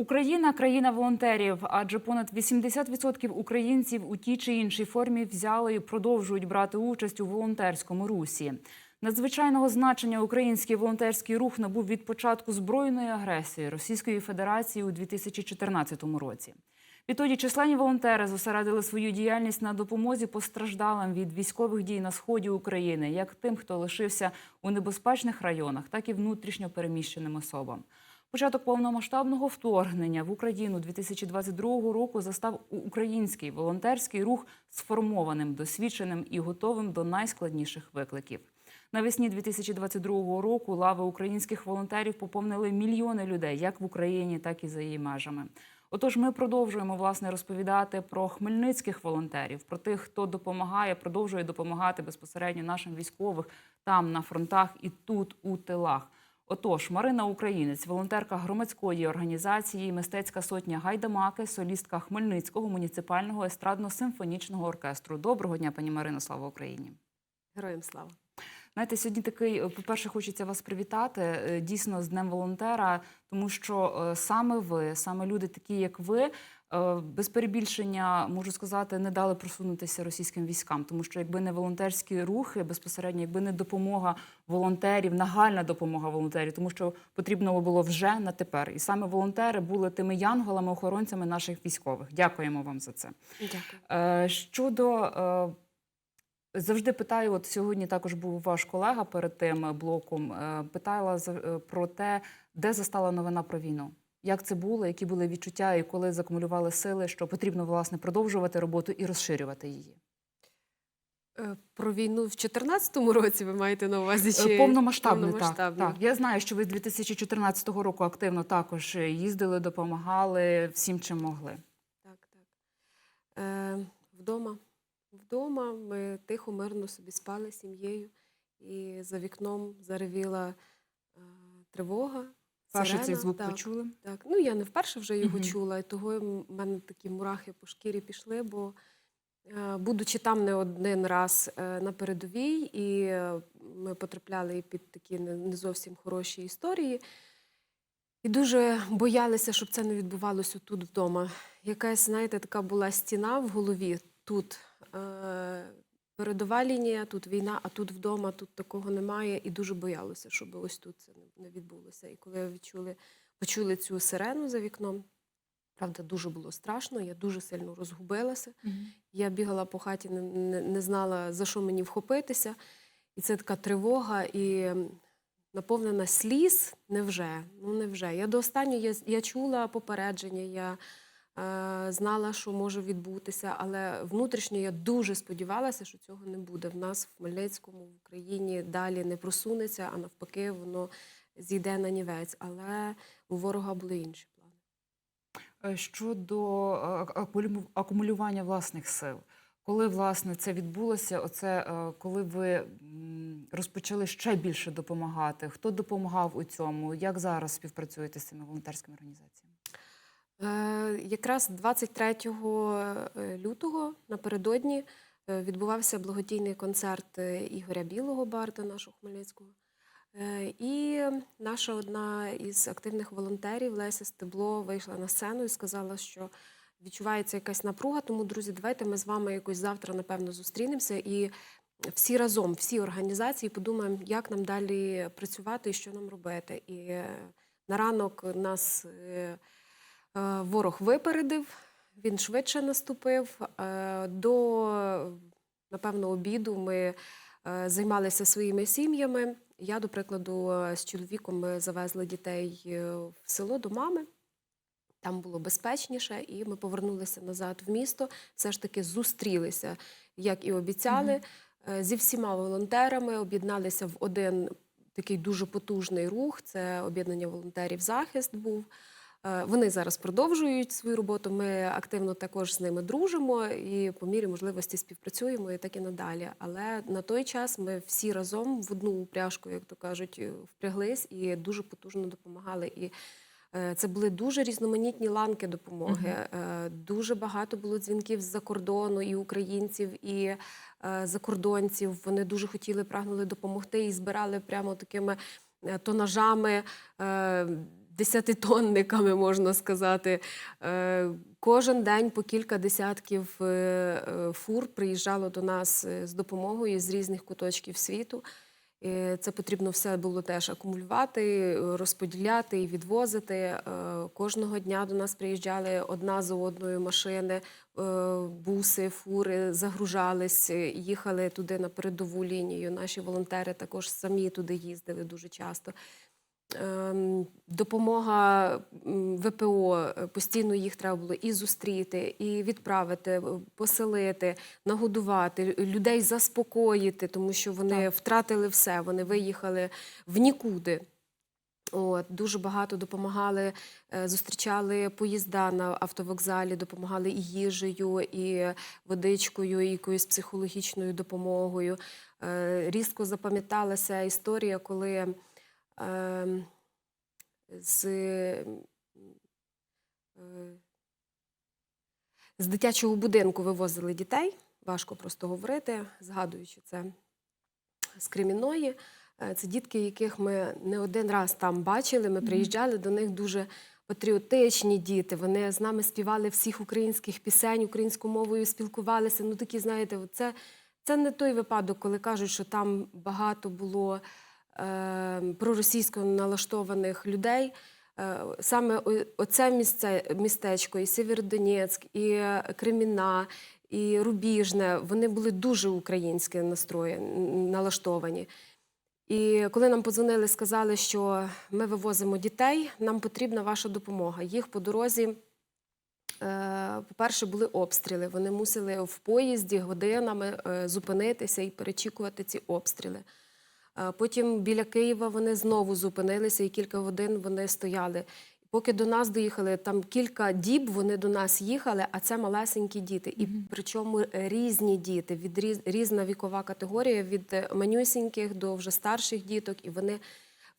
Україна країна волонтерів, адже понад 80% українців у тій чи іншій формі взяли і продовжують брати участь у волонтерському русі. Надзвичайного значення український волонтерський рух набув від початку збройної агресії Російської Федерації у 2014 році. Відтоді численні волонтери зосередили свою діяльність на допомозі постраждалим від військових дій на сході України, як тим, хто лишився у небезпечних районах, так і внутрішньо переміщеним особам. Початок повномасштабного вторгнення в Україну 2022 року застав український волонтерський рух сформованим, досвідченим і готовим до найскладніших викликів. Навесні 2022 року лави українських волонтерів поповнили мільйони людей як в Україні, так і за її межами. Отож, ми продовжуємо власне розповідати про хмельницьких волонтерів, про тих, хто допомагає, продовжує допомагати безпосередньо нашим військових там на фронтах і тут у тилах. Отож, Марина Українець, волонтерка громадської організації Мистецька сотня Гайдамаки, солістка Хмельницького муніципального естрадно-симфонічного оркестру. Доброго дня, пані Марино, слава Україні! Героям слава. Знаєте, сьогодні такий, по-перше, хочеться вас привітати е, дійсно з Днем волонтера, тому що е, саме ви, саме люди, такі як ви, е, без перебільшення можу сказати, не дали просунутися російським військам, тому що якби не волонтерські рухи, безпосередньо, якби не допомога волонтерів, нагальна допомога волонтерів, тому що потрібно було вже на тепер. І саме волонтери були тими янголами, охоронцями наших військових. Дякуємо вам за це. Дякую. Е, Щодо е, завжди питаю, от сьогодні також був ваш колега перед тим блоком. е, Питала е, про те, де застала новина про війну. Як це було, які були відчуття, і коли закумулювали сили, що потрібно власне продовжувати роботу і розширювати її? Е, Про війну в 2014 році ви маєте на увазі? Е, Чи Повномасштабно, так, так. Я знаю, що ви з 2014 року активно також їздили, допомагали всім, чим могли. Так, так. Е, вдома. Вдома ми тихо, мирно собі спали з сім'єю, і за вікном заревіла е, тривога. Перший цей звук так, почули. Так. Ну, я не вперше вже його Мгм. чула, і того в мене такі мурахи по шкірі пішли, бо е, будучи там не один раз е, на передовій, і е, ми потрапляли під такі не не зовсім хороші історії. І дуже боялися, щоб це не відбувалося тут вдома. Якась, знаєте, така була стіна в голові тут. Передова лінія, тут війна, а тут вдома, тут такого немає. І дуже боялися, щоб ось тут це не- відбулося. І коли відчули, почули цю сирену за вікном, правда, дуже було страшно, я дуже сильно розгубилася. Я бігала по хаті, не, не, не знала, за що мені вхопитися. І це така тривога і наповнена сліз. Невже? Ну, невже. Я до останнього я, я чула попередження, я знала, що може відбутися, але внутрішньо я дуже сподівалася, що цього не буде. В нас в Хмельницькому, в Україні далі не просунеться, а навпаки, воно зійде на нівець. Але у ворога були інші плани. Е, Щодо е, акумулювання власних сил, коли власне це відбулося, оце е, коли ви розпочали ще більше допомагати? Хто допомагав у цьому? Як зараз співпрацюєте з цими волонтерськими організаціями? Е, Якраз 23 е, лютого напередодні е, відбувався благодійний концерт Ігоря Білого Барда, нашого Хмельницького. І наша одна із активних волонтерів Леся Стебло вийшла на сцену і сказала, що відчувається якась напруга. Тому, друзі, давайте ми з вами якось завтра, напевно, зустрінемося і всі разом, всі організації подумаємо, як нам далі працювати і що нам робити. І на ранок нас. Е, Ворог випередив, він швидше наступив. Е, До, напевно, обіду ми е, займалися своїми сім'ями. Я, до прикладу, з чоловіком ми завезли дітей в село до мами. Там було безпечніше, і ми повернулися назад в місто. Все ж таки зустрілися, як і обіцяли, е, зі всіма волонтерами, об'єдналися в один такий дуже потужний рух. Це об'єднання волонтерів захист був. Е, Вони зараз продовжують свою роботу. Ми активно також з ними дружимо і по мірі можливості співпрацюємо і так і надалі. Але на той час ми всі разом в одну упряжку, як то кажуть, е, впряглись і дуже потужно допомагали. І е, це були дуже різноманітні ланки допомоги. Е, Дуже багато було дзвінків з-за кордону і українців, і закордонців. Вони дуже хотіли, прагнули допомогти і збирали прямо такими тонажами. Десятитонниками, можна сказати. Е, Кожен день по кілька десятків е, е, фур приїжджало до нас з допомогою з різних куточків світу. Це потрібно все було теж акумулювати, розподіляти і відвозити. Кожного дня до нас приїжджали одна за одною машини, буси, фури, загружались, їхали туди на передову лінію. Наші волонтери також самі туди їздили дуже часто. Ем, Допомога ВПО е, постійно їх треба було і зустріти, і відправити, е, поселити, нагодувати, людей заспокоїти, тому що вони втратили все, вони виїхали в нікуди. От, дуже багато допомагали, е, зустрічали поїзда на автовокзалі, допомагали і їжею, і водичкою, і якоюсь психологічною допомогою. Різко запам'яталася історія, коли з, е, з дитячого будинку вивозили дітей. Важко просто говорити, згадуючи це з Кремінної. Е, Це дітки, яких ми не один раз там бачили. Ми приїжджали до них дуже патріотичні діти. Вони з нами співали всіх українських пісень, українською мовою спілкувалися. Ну такі, знаєте, це, це не той випадок, коли кажуть, що там багато було проросійсько налаштованих людей. Е, Саме оце місце, містечко, і Сєвєродонецьк, і Креміна, і Рубіжне, вони були дуже українські настрої, налаштовані. І коли нам подзвонили, сказали, що ми вивозимо дітей, нам потрібна ваша допомога. Їх по дорозі, е, по-перше, були обстріли. Вони мусили в поїзді годинами е, зупинитися і перечікувати ці обстріли. Е, Потім біля Києва вони знову зупинилися і кілька годин вони стояли. Поки до нас доїхали, там кілька діб вони до нас їхали, а це малесенькі діти. І причому різні діти, від різ, різна вікова категорія, від е, манюсіньких до вже старших діток, і вони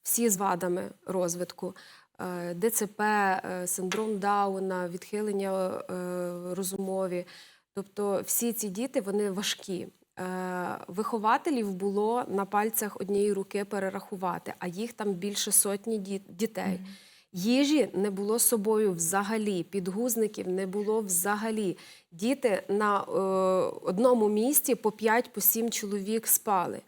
всі з вадами розвитку. Е, ДЦП, е, синдром Дауна, відхилення е, розумові. Тобто всі ці діти вони важкі. Е, Вихователів було на пальцях однієї руки перерахувати, а їх там більше сотні дітей. Їжі не було з собою взагалі, підгузників не було взагалі. Діти на е, одному місці по 5 по 7 чоловік спали.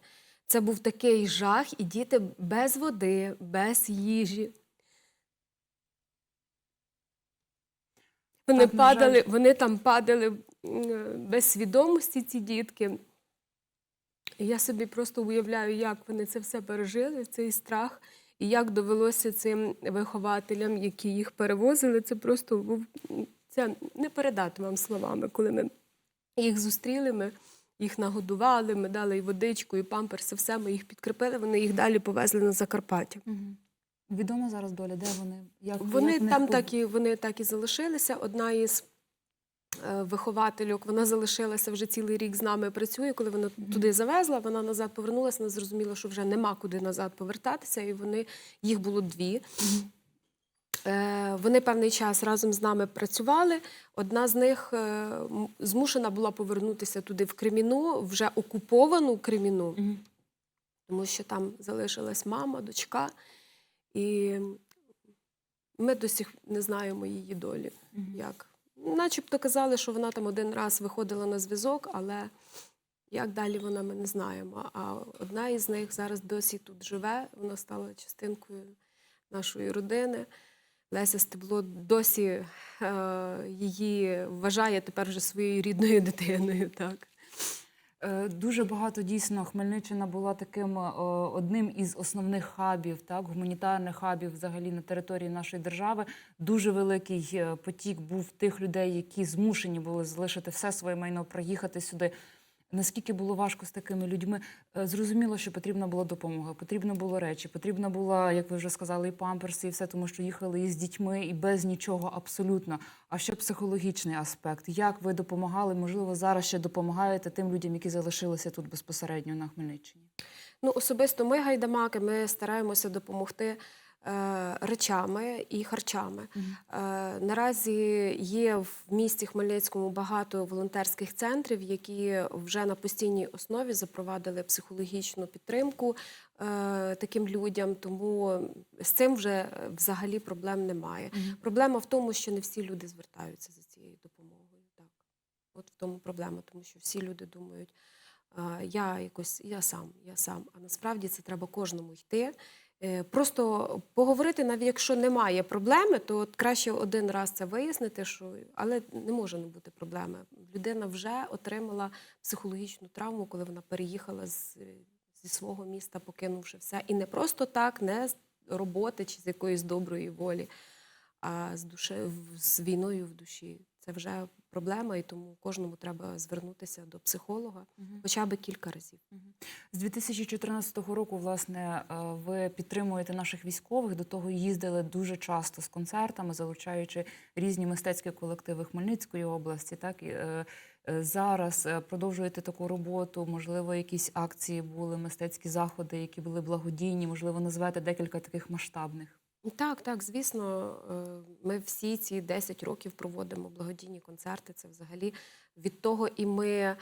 Це був такий жах, і діти без води, без їжі. Вони Так, падали, вони там падали е, без свідомості, ці дітки. Я собі просто уявляю, як вони це все пережили, цей страх, і як довелося цим вихователям, які їх перевозили. Це просто був це не передати вам словами. Коли ми їх зустріли, ми їх нагодували, ми дали і водичку, і памперси, все, ми їх підкріпили, вони їх далі повезли на Закарпаття. Мгм. Відома зараз доля, де вони? Як, Вони як там так і вони так і залишилися. Одна із виховательок, вона залишилася вже цілий рік з нами працює. Коли вона туди завезла, вона назад повернулася, вона зрозуміла, що вже нема куди назад повертатися, і вони їх було дві. Е, Вони певний час разом з нами працювали. Одна з них е, змушена була повернутися туди в Креміну, вже окуповану Креміну, тому що там залишилась мама, дочка. І ми до сих не знаємо її долі. Як. Начебто казали, що вона там один раз виходила на зв'язок, але як далі вона ми не знаємо. А одна із них зараз досі тут живе, вона стала частинкою нашої родини. Леся Стебло досі е, її вважає тепер вже своєю рідною дитиною. Так. Е, Дуже багато дійсно Хмельниччина була таким е, одним із основних хабів, так гуманітарних хабів взагалі на території нашої держави. Дуже великий е, потік був тих людей, які змушені були залишити все своє майно, приїхати сюди. Наскільки було важко з такими людьми? Е, Зрозуміло, що потрібна була допомога, потрібно було речі, потрібна була, як ви вже сказали, і памперси, і все, тому що їхали і з дітьми, і без нічого абсолютно. А ще психологічний аспект. Як ви допомагали? Можливо, зараз ще допомагаєте тим людям, які залишилися тут безпосередньо на Хмельниччині? Ну, особисто ми, гайдамаки, ми стараємося допомогти речами і харчами. Е, Наразі є в місті Хмельницькому багато волонтерських центрів, які вже на постійній основі запровадили психологічну підтримку е, таким людям. Тому з цим вже е, взагалі проблем немає. Проблема в тому, що не всі люди звертаються за цією допомогою. Так, от в тому проблема, тому що всі люди думають, я якось я сам, я сам. А насправді це треба кожному йти. Е, Просто поговорити, навіть якщо немає проблеми, то краще один раз це вияснити, що але не може не бути проблеми. Людина вже отримала психологічну травму, коли вона переїхала з, зі свого міста, покинувши все. І не просто так, не з роботи чи з якоїсь доброї волі, а з душе з війною в душі. Це вже проблема, і тому кожному треба звернутися до психолога хоча б кілька разів. З 2014 року, власне, е, ви підтримуєте наших військових. До того їздили дуже часто з концертами, залучаючи різні мистецькі колективи Хмельницької області. Так і е, е, зараз продовжуєте таку роботу. Можливо, якісь акції були, мистецькі заходи, які були благодійні. Можливо, назвете декілька таких масштабних. Так, так, звісно, е, ми всі ці 10 років проводимо благодійні концерти. Це взагалі від того і ми е,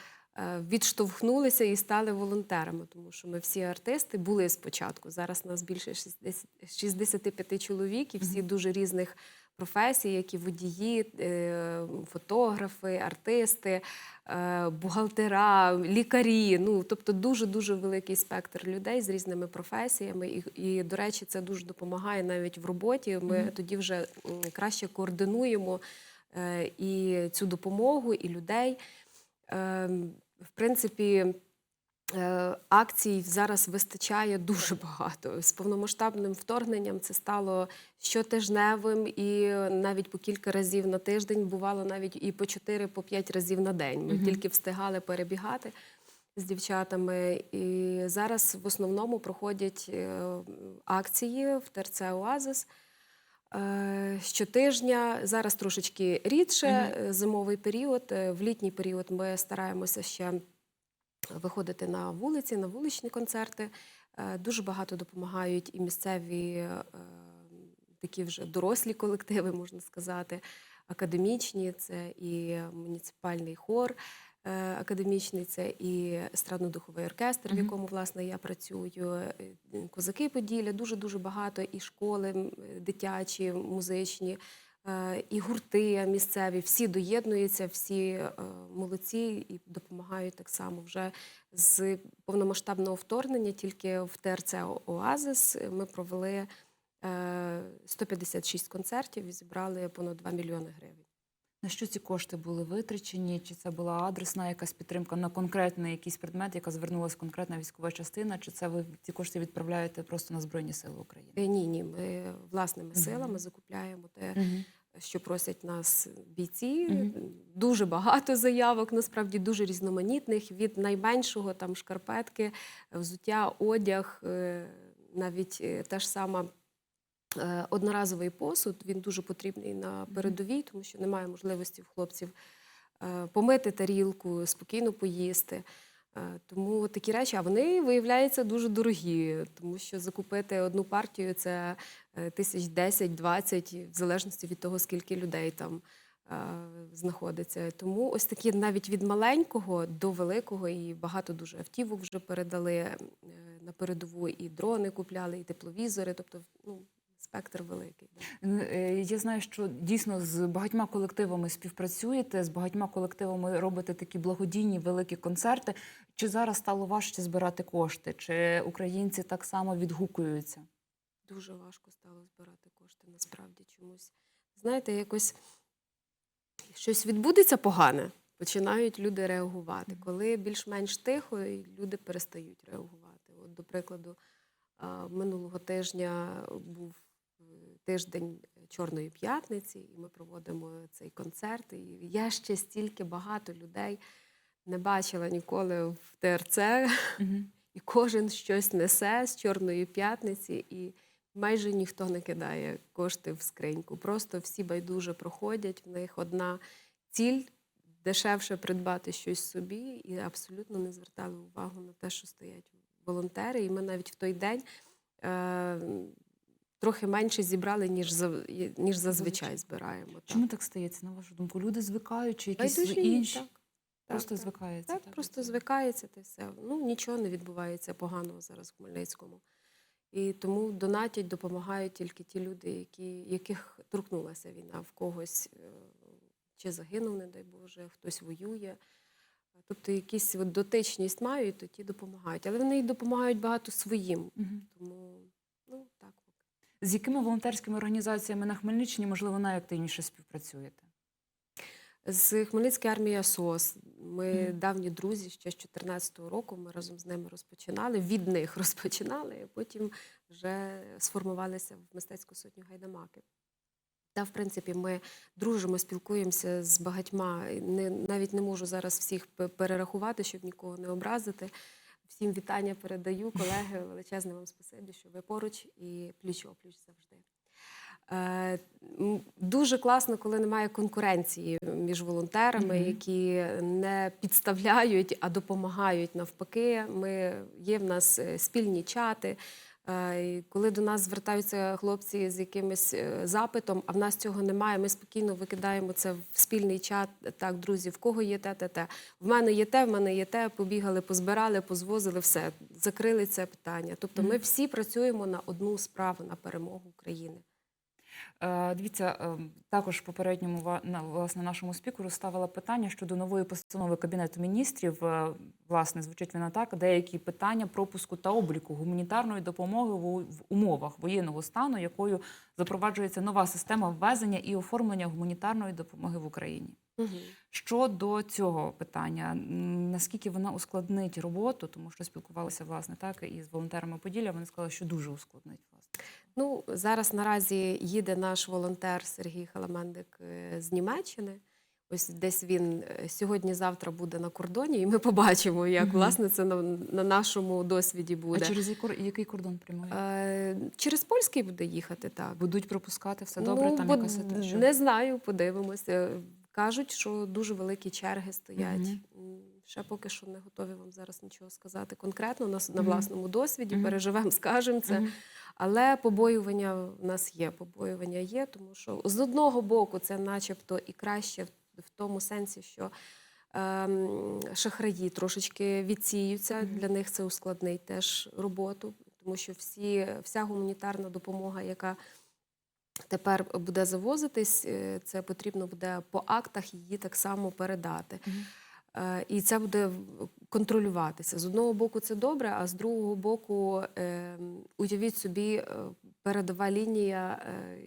відштовхнулися і стали волонтерами, тому що ми всі артисти були спочатку. Зараз нас більше 60 65 чоловік, і всі дуже різних професій, які водії, е, фотографи, артисти, е, бухгалтера, лікарі. Ну тобто дуже дуже великий спектр людей з різними професіями. І, і до речі, це дуже допомагає навіть в роботі. Ми тоді вже краще координуємо е, і цю допомогу, і людей. Е, В принципі. Е, Акцій зараз вистачає дуже багато. З повномасштабним вторгненням це стало щотижневим і навіть по кілька разів на тиждень, бувало навіть і по 4 по 5 разів на день. Ми тільки встигали перебігати з дівчатами. І зараз в основному проходять е, акції в ТРЦ Оазис. Е, Щотижня зараз трошечки рідше зимовий період. В літній період ми стараємося ще виходити на вулиці, на вуличні концерти. Е, Дуже багато допомагають і місцеві е, такі вже дорослі колективи, можна сказати, академічні, це і муніципальний хор е, академічний, це і естрадно-духовий оркестр, в якому власне я працюю. Козаки Поділля, дуже дуже багато і школи дитячі, музичні. Е, І гурти місцеві, всі доєднуються, всі е, молодці і допомагають так само вже з повномасштабного вторгнення. Тільки в ТРЦ Оазис ми провели е, 156 концертів і зібрали понад 2 мільйони гривень. На що ці кошти були витрачені? Чи це була адресна якась підтримка на конкретний якийсь предмет, яка звернулася конкретна військова частина? Чи це ви ці кошти відправляєте просто на Збройні Сили України? Е, Ні, ні, ми власними силами закупляємо те, що просять нас бійці. Дуже багато заявок, насправді дуже різноманітних. Від найменшого там шкарпетки, взуття, одяг, е, навіть е, та ж сама. Е, Одноразовий посуд він дуже потрібний на передовій, тому що немає можливості в хлопців е, помити тарілку, спокійно поїсти. Е, Тому такі речі, а вони виявляються дуже дорогі, тому що закупити одну партію це тисяч 10-20, в залежності від того, скільки людей там знаходиться. Тому ось такі навіть від маленького до великого, і багато дуже автівок вже передали на передову, і дрони купляли, і тепловізори. Тобто, ну, спектр великий. Е, Я знаю, що дійсно з багатьма колективами співпрацюєте, з багатьма колективами робите такі благодійні великі концерти. Чи зараз стало важче збирати кошти? Чи українці так само відгукуються? Дуже важко стало збирати кошти насправді чомусь. Знаєте, якось щось відбудеться погане, починають люди реагувати. Коли більш-менш тихо, люди перестають реагувати. От, до прикладу, минулого тижня був тиждень Чорної п'ятниці, і ми проводимо цей концерт. І я ще стільки багато людей не бачила ніколи в ТРЦ. І кожен щось несе з Чорної п'ятниці, і майже ніхто не кидає кошти в скриньку. Просто всі байдуже проходять. В них одна ціль дешевше придбати щось собі, і абсолютно не звертали увагу на те, що стоять волонтери. І ми навіть в той день. Е- трохи менше зібрали, ніж за- ніж зазвичай збираємо. так. Чому так стається, на вашу думку? Люди звикають чи якісь Байдужі, інші? так. Просто Так, так. Так, просто звикається та все. Ну, нічого не відбувається поганого зараз в Хмельницькому. І тому донатять, допомагають тільки ті люди, які, яких торкнулася війна, в когось е, чи загинув, не дай Боже, хтось воює. Тобто якісь от дотичність мають, то ті допомагають. Але вони й допомагають багато своїм. Мгм. Тому ну так. З якими волонтерськими організаціями на Хмельниччині, можливо, найактивніше співпрацюєте? З Хмельницької армії СОС. Ми давні друзі ще з 2014 року. Ми разом з ними розпочинали. Від них розпочинали, а потім вже сформувалися в мистецьку сотню гайдамаки. Та, в принципі, ми дружимо, спілкуємося з багатьма. Не, навіть не можу зараз всіх перерахувати, щоб нікого не образити. Всім вітання передаю, колеги. Величезне вам спасибі, що ви поруч і пліч опліч завжди. Е, Дуже класно, коли немає конкуренції між волонтерами, Мгм. які не підставляють, а допомагають навпаки. Ми є в нас е, спільні чати. Е, Коли до нас звертаються хлопці з якимось е, запитом, а в нас цього немає, ми спокійно викидаємо це в спільний чат. Так, друзі, в кого є те, те, те. В мене є те, в мене є те. Побігали, позбирали, позвозили, все закрили це питання. Тобто, ми всі працюємо на одну справу на перемогу України. Е, Дивіться, е, також в попередньому власне нашому спікеру ставила питання щодо нової постанови Кабінету міністрів. Е, Власне, звучить вона так: деякі питання пропуску та обліку гуманітарної допомоги в умовах воєнного стану, якою запроваджується нова система ввезення і оформлення гуманітарної допомоги в Україні. Щодо цього питання, наскільки вона ускладнить роботу, тому що спілкувалися власне так і з волонтерами Поділля. Вони сказали, що дуже ускладнить. Ну, зараз наразі їде наш волонтер Сергій Халамендик е, з Німеччини. Ось десь він е, сьогодні-завтра буде на кордоні, і ми побачимо, як Мгм. власне це на, на нашому досвіді буде. А через який, який кордон прямує? Е, через польський буде їхати, так. Будуть пропускати все добре, ну, там бо якась ситуація? Не знаю, подивимося. Кажуть, що дуже великі черги стоять. Мгм. М, Ще поки що не готові вам зараз нічого сказати конкретно на, на власному досвіді. Переживемо, скажемо це. Але побоювання в нас є. Побоювання є, тому що з одного боку це, начебто, і краще в, тому сенсі, що ем, шахраї трошечки відсіються. Для них це ускладнить теж роботу, тому що всі, вся гуманітарна допомога, яка тепер буде завозитись, е, це потрібно буде по актах її так само передати. І це буде контролюватися. З одного боку, це добре, а з другого боку, е, уявіть собі, е, передова лінія, е,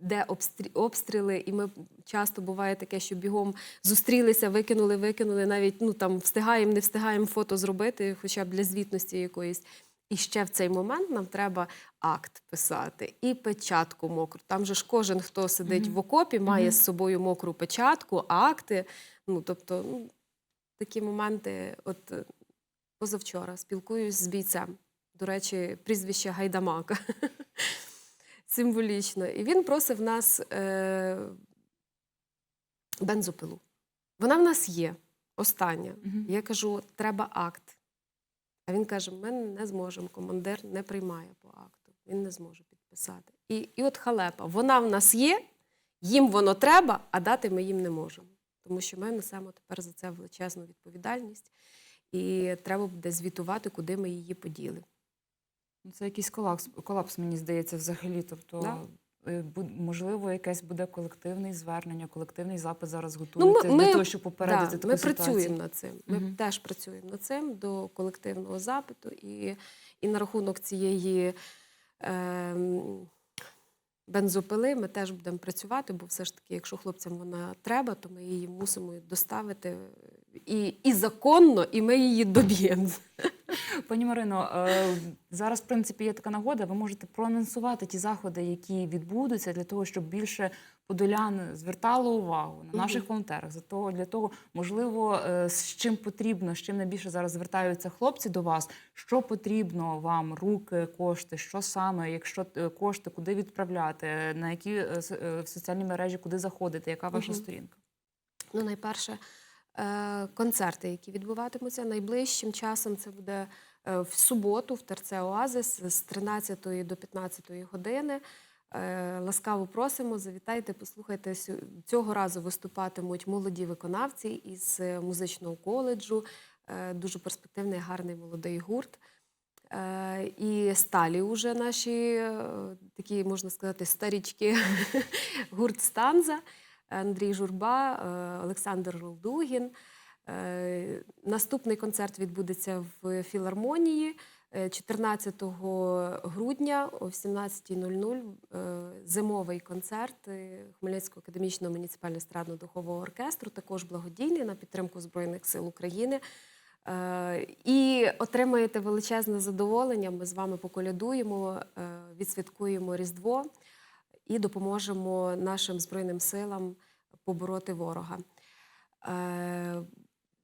де обстріли, і ми часто буває таке, що бігом зустрілися, викинули, викинули, навіть ну там встигаємо, не встигаємо фото зробити, хоча б для звітності якоїсь. І ще в цей момент нам треба акт писати і печатку мокру. Там же ж кожен, хто сидить Мгм. в окопі, має Мгм. з собою мокру печатку, акти. Ну, тобто, ну, такі моменти, от е, позавчора спілкуюсь з бійцем. До речі, прізвище Гайдамака. Символічно. І він просив нас е, бензопилу. Вона в нас є, остання. Мгм. Я кажу, треба акт. А він каже: ми не зможемо, командир не приймає по акту. Він не зможе підписати. І, і от халепа, вона в нас є, їм воно треба, а дати ми їм не можемо. Тому що ми несемо тепер за це величезну відповідальність, і треба буде звітувати, куди ми її поділи. Ну, Це якийсь колапс, колапс, мені здається, взагалі. Тобто, Да. е, можливо, якесь буде колективне звернення, колективний запит зараз Ну, готується ми- ми- для того, щоб попередити Да, таку ми ситуацію. працюємо над цим. Ми Мгм. теж працюємо над цим до колективного запиту. І, і на рахунок цієї ем, бензопили ми теж будемо працювати, бо все ж таки, якщо хлопцям вона треба, то ми її мусимо доставити і, і законно, і ми її доб'ємо. Пані Марино, е, зараз, в принципі, є така нагода. Ви можете проанонсувати ті заходи, які відбудуться, для того, щоб більше подолян звертало увагу на наших волонтерах. За того для того, можливо, е, з чим потрібно, з чим найбільше зараз звертаються хлопці до вас. Що потрібно вам, руки, кошти, що саме, якщо е, кошти, куди відправляти, на які е, в соціальні мережі, куди заходити, яка ваша Мгм. сторінка? Ну, найперше, концерти, які відбуватимуться найближчим часом, це буде В суботу в ТРЦ Оазис з 13 до 15 години. Е, Ласкаво просимо, завітайте, послухайте. Цього разу виступатимуть молоді виконавці із е, музичного коледжу. Е, Дуже перспективний, гарний молодий гурт. І сталі уже наші такі, можна сказати, старічки. Гурт Станза, Андрій Журба, Олександр Ролдугін. Е, Наступний концерт відбудеться в філармонії 14 грудня о 17.00. е, Зимовий концерт е, Хмельницького академічного муніципального естрадно-духового оркестру, також благодійний на підтримку Збройних сил України. Е, І отримаєте величезне задоволення. Ми з вами поколядуємо, е, відсвяткуємо Різдво і допоможемо нашим збройним силам побороти ворога.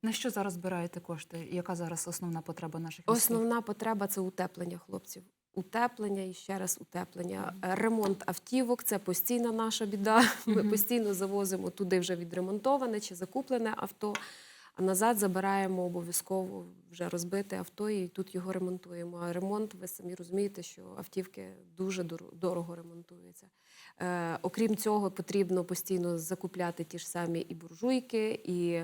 На що зараз збираєте кошти? Яка зараз основна потреба наших військових? Основна потреба це утеплення хлопців. Утеплення і ще раз утеплення. Е, Ремонт автівок це постійна наша біда. Ми постійно завозимо туди вже відремонтоване чи закуплене авто, а назад забираємо обов'язково вже розбите авто і тут його ремонтуємо. А ремонт, ви самі розумієте, що автівки дуже дор- дорого ремонтуються. Е, окрім цього, потрібно постійно закупляти ті ж самі і буржуйки, і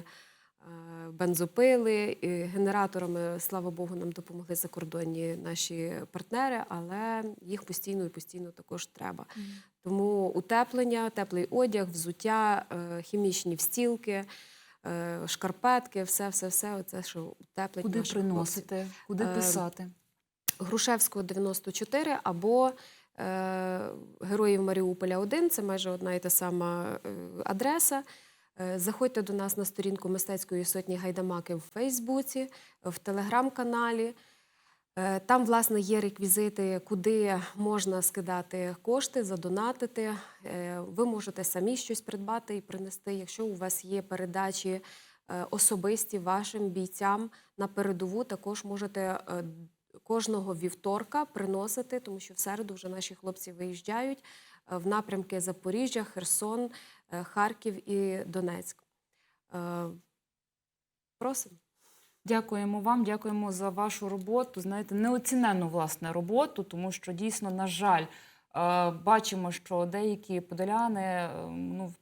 бензопили, і генераторами, слава Богу, нам допомогли закордонні наші партнери, але їх постійно і постійно також треба. Тому утеплення, теплий одяг, взуття, е, хімічні встілки, е, шкарпетки, все, все, все. Оце що утеплить Куди наших хлопців. Куди Е, писати? Грушевського 94 або е, Героїв Маріуполя 1, це майже одна і та сама е, адреса. Е, Заходьте до нас на сторінку мистецької сотні гайдамаки в Фейсбуці, в телеграм-каналі. Е, Там, власне, є реквізити, куди можна скидати кошти, задонатити. Е, Ви можете самі щось придбати і принести, якщо у вас є передачі особисті вашим бійцям на передову, також можете кожного вівторка приносити, тому що в середу вже наші хлопці виїжджають в напрямки Запоріжжя, Херсон, Харків і Донецьк. Е, Просимо. Дякуємо вам, дякуємо за вашу роботу. Знаєте, неоціненну власне роботу, тому що дійсно, на жаль, е, бачимо, що деякі подоляни, е, ну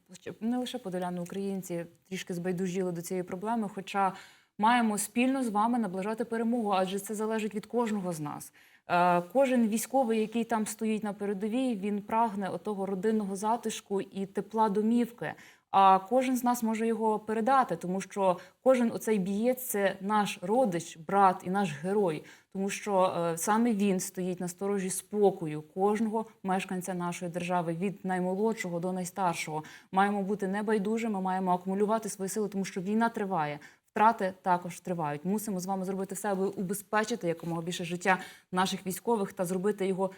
не лише подоляни, українці трішки збайдужіли до цієї проблеми. Хоча маємо спільно з вами наближати перемогу, адже це залежить від кожного з нас. Е, Кожен військовий, який там стоїть на передовій, він прагне отого родинного затишку і тепла домівки. А кожен з нас може його передати, тому що кожен оцей бієць це наш родич, брат і наш герой, тому що е, саме він стоїть на сторожі спокою кожного мешканця нашої держави від наймолодшого до найстаршого. Маємо бути небайдужими, маємо акумулювати свої сили, тому що війна триває. Втрати також тривають. Мусимо з вами зробити все, аби убезпечити якомога більше життя наших військових та зробити його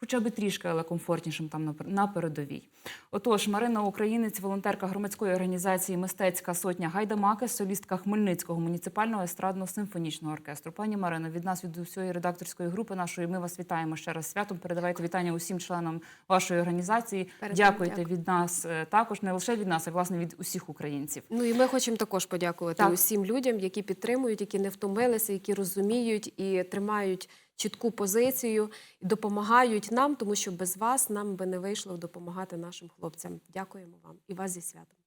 хоча б трішки, але комфортнішим там на пер- передовій. Отож, Марина Українець, волонтерка громадської організації Мистецька сотня Гайдамаки, солістка Хмельницького муніципального естрадно симфонічного оркестру. Пані Марино, від нас від усієї редакторської групи нашої ми вас вітаємо ще раз святом. Передавайте вітання усім членам вашої організації. Передаємо, Дякуйте дякую. від нас е, також, не лише від нас, а власне від усіх українців. Ну і ми хочемо також подякувати Так. усім людям, які підтримують, які не втомилися, які розуміють і тримають чітку позицію і допомагають нам, тому що без вас нам би не вийшло допомагати нашим хлопцям. Дякуємо вам і вас зі святом.